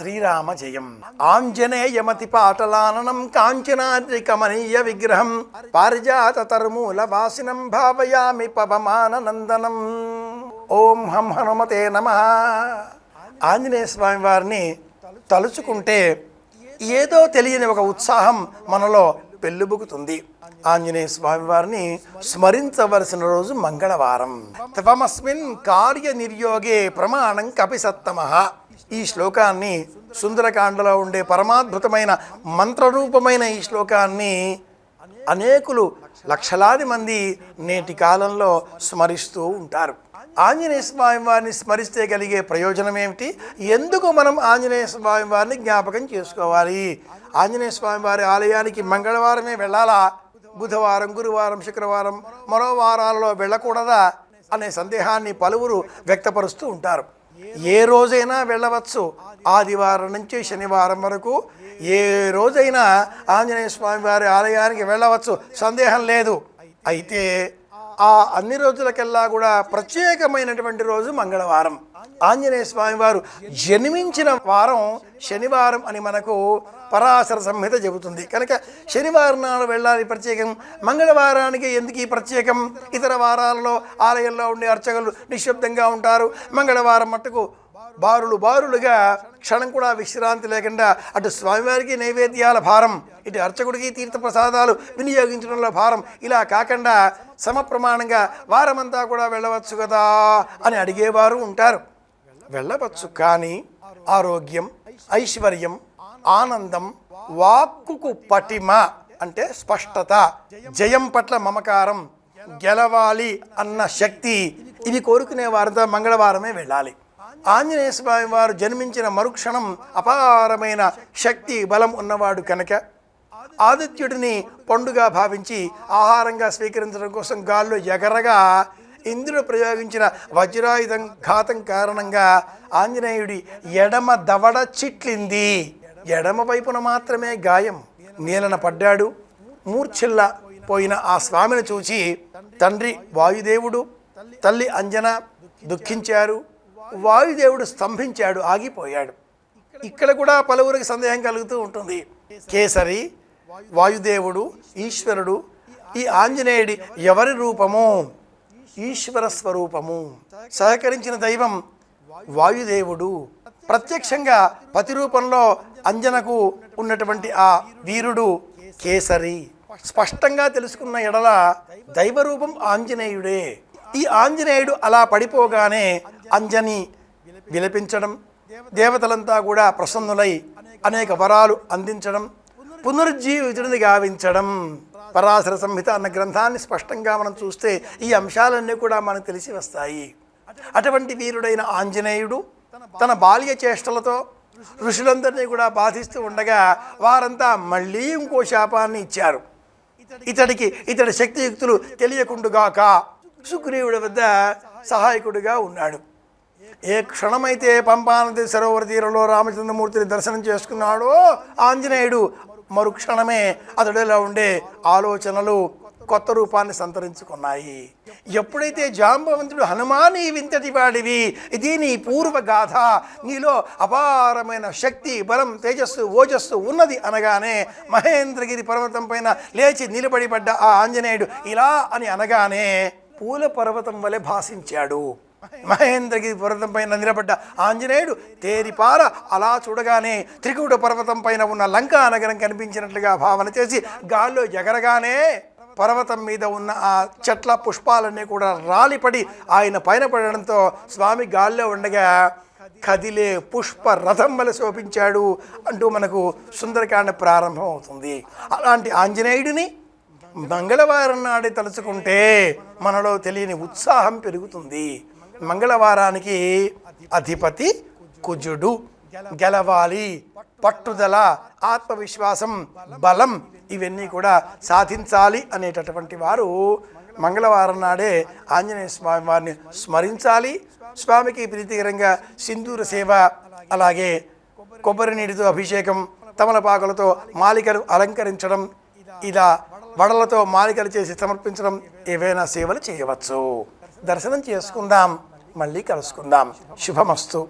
శ్రీరామ జయం ఆంజనేయమతి పాటలాననం కాంచనాద్రి కమనీయ విగ్రహం. పారిజాత తరుమూల వాసినం భావయామి పవమానందనం. ఓం హం హనుమతే నమ. ఆంజనేయ స్వామి వారిని తలుచుకుంటే ఏదో తెలియని ఒక ఉత్సాహం మనలో పెళ్ళుబుకుతుంది. ఆంజనేయ స్వామి వారిని స్మరించవలసిన రోజు మంగళవారం. త్వమస్మిన్ కార్య నిర్యోగే ప్రమాణం కపిసత్తమ. ఈ శ్లోకాన్ని సుందరకాండలో ఉండే పరమాద్భుతమైన మంత్రరూపమైన ఈ శ్లోకాన్ని అనేకులు లక్షలాది మంది నేటి కాలంలో స్మరిస్తూ ఉంటారు. ఆంజనేయ స్వామి వారిని స్మరిస్తే కలిగే ప్రయోజనం ఏమిటి? ఎందుకు మనం ఆంజనేయ స్వామి వారిని జ్ఞాపకం చేసుకోవాలి? ఆంజనేయ స్వామి వారి ఆలయానికి మంగళవారమే వెళ్ళాలా? బుధవారం గురువారం శుక్రవారం మరో వారాలలో వెళ్ళకూడదా? అనే సందేహాన్ని పలువురు వ్యక్తపరుస్తూ ఉంటారు. ఏ రోజైనా వెళ్ళవచ్చు. ఆదివారం నుంచి శనివారం వరకు ఏ రోజైనా ఆంజనేయ స్వామి వారి ఆలయానికి వెళ్ళవచ్చు. సందేహం లేదు. అయితే ఆ అన్ని రోజులకెల్లా కూడా ప్రత్యేకమైనటువంటి రోజు మంగళవారం. ఆంజనేయ స్వామి వారు జన్మించిన వారం శనివారం అని మనకు పరాశర సంహిత చెబుతుంది. కనుక శనివారం నాడు వెళ్ళాలి ప్రత్యేకం. మంగళవారానికి ఎందుకు ఈ ప్రత్యేకం? ఇతర వారాలలో ఆలయంలో ఉండే అర్చకులు నిశ్శబ్దంగా ఉంటారు. మంగళవారం మట్టుకు బారులు బారులుగా క్షణం కూడా విశ్రాంతి లేకుండా అటు స్వామివారికి నైవేద్యాల భారం ఇటు అర్చకుడికి తీర్థప్రసాదాలు వినియోగించడంలో భారం ఇలా కాకుండా సమప్రమాణంగా వారమంతా కూడా వెళ్ళవచ్చు కదా అని అడిగేవారు ఉంటారు. వెళ్ళవచ్చు కానీ ఆరోగ్యం ఐశ్వర్యం ఆనందం వాక్కుకు పటిమ అంటే స్పష్టత జయం పట్ల మమకారం గెలవాలి అన్న శక్తి ఇవి కోరుకునే వారితో మంగళవారమే వెళ్ళాలి. ఆంజనేయ స్వామి వారు జన్మించిన మరుక్షణం అపారమైన శక్తి బలం ఉన్నవాడు కనుక ఆదిత్యుడిని పండుగ భావించి ఆహారంగా స్వీకరించడం కోసం గాల్లో ఎగరగా ఇంద్రుడు ప్రయోగించిన వజ్రాయుధం ఘాతం కారణంగా ఆంజనేయుడి ఎడమ దవడ చిట్లింది. ఎడమ వైపున మాత్రమే గాయం. నీలన పడ్డాడు. మూర్ఛిల్ల పోయిన ఆ స్వామిని చూచి తండ్రి వాయుదేవుడు తల్లి అంజన దుఃఖించారు. వాయుదేవుడు స్తంభించాడు ఆగిపోయాడు. ఇక్కడ కూడా పలువురికి సందేహం కలుగుతూ ఉంటుంది. కేసరి వాయుదేవుడు ఈశ్వరుడు ఈ ఆంజనేయుడి ఎవరి రూపము? ఈశ్వర స్వరూపము. సహకరించిన దైవం వాయుదేవుడు. ప్రత్యక్షంగా పతి రూపంలో అంజనకు ఉన్నటువంటి ఆ వీరుడు కేసరి. స్పష్టంగా తెలుసుకున్న ఎడల దైవరూపం ఆంజనేయుడే. ఈ ఆంజనేయుడు అలా పడిపోగానే అంజని విలపించడం దేవతలంతా కూడా ప్రసన్నులై అనేక వరాలు అందించడం పునరుజ్జీవితుడిని గావించడం. పరాశర సంహిత అన్న గ్రంథాన్ని స్పష్టంగా మనం చూస్తే ఈ అంశాలన్నీ కూడా మనకు తెలిసి వస్తాయి. అటువంటి వీరుడైన ఆంజనేయుడు తన బాల్య చేష్టలతో ఋషులందరినీ కూడా బాధిస్తూ ఉండగా వారంతా మళ్ళీ ఇంకో శాపాన్ని ఇచ్చారు. ఇతడికి ఇతడి శక్తియుక్తులు తెలియకుండుగాక సుగ్రీవుడి వద్ద సహాయకుడిగా ఉన్నాడు. ఏ క్షణమైతే పంపానది సరోవర తీరంలో రామచంద్రమూర్తిని దర్శనం చేసుకున్నాడో ఆంజనేయుడు మరుక్షణమే అతడిలో ఉండే ఆలోచనలు కొత్త రూపాన్ని సంతరించుకున్నాయి. ఎప్పుడైతే జాంబవంతుడు హనుమాని వింతటి వాడివి ఇది నీ పూర్వగాథ నీలో అపారమైన శక్తి బలం తేజస్సు ఓజస్సు ఉన్నది అనగానే మహేంద్రగిరి పర్వతం పైన లేచి నిలబడి పడ్డ ఆ ఆంజనేయుడు ఇలా అని అనగానే పూల పర్వతం వలె భాషించాడు. మహేంద్రగిరి పర్వతంపై నిలబడ్డ ఆంజనేయుడు తేరిపార అలా చూడగానే త్రికూట పర్వతం పైన ఉన్న లంకా నగరం కనిపించినట్లుగా భావన చేసి గాల్లో ఎగరగానే పర్వతం మీద ఉన్న ఆ చెట్ల పుష్పాలన్నీ కూడా రాలిపడి ఆయన పైన పడడంతో స్వామి గాల్లో ఉండగా కదిలే పుష్ప రథం వల్ల శోభించాడు అంటూ మనకు సుందరకాండ ప్రారంభం అవుతుంది. అలాంటి ఆంజనేయుడిని మంగళవారం నాడే తలుచుకుంటే మనలో తెలియని ఉత్సాహం పెరుగుతుంది. మంగళవారానికి అధిపతి కుజుడు. గెలవాలి. పట్టుదల ఆత్మవిశ్వాసం బలం ఇవన్నీ కూడా సాధించాలి అనేటటువంటి వారు మంగళవారం నాడే ఆంజనేయ స్వామి వారిని స్మరించాలి. స్వామికి ప్రీతికరంగా సింధూర సేవ అలాగే కొబ్బరి నీటితో అభిషేకం తమలపాకులతో మాలికలు అలంకరించడం ఇలా వడలతో మాలికలు చేసి సమర్పించడం ఏవైనా సేవలు చేయవచ్చు. దర్శనం చేసుకుందాం. మళ్ళీ కలుసుకుందాం. శుభమస్తు.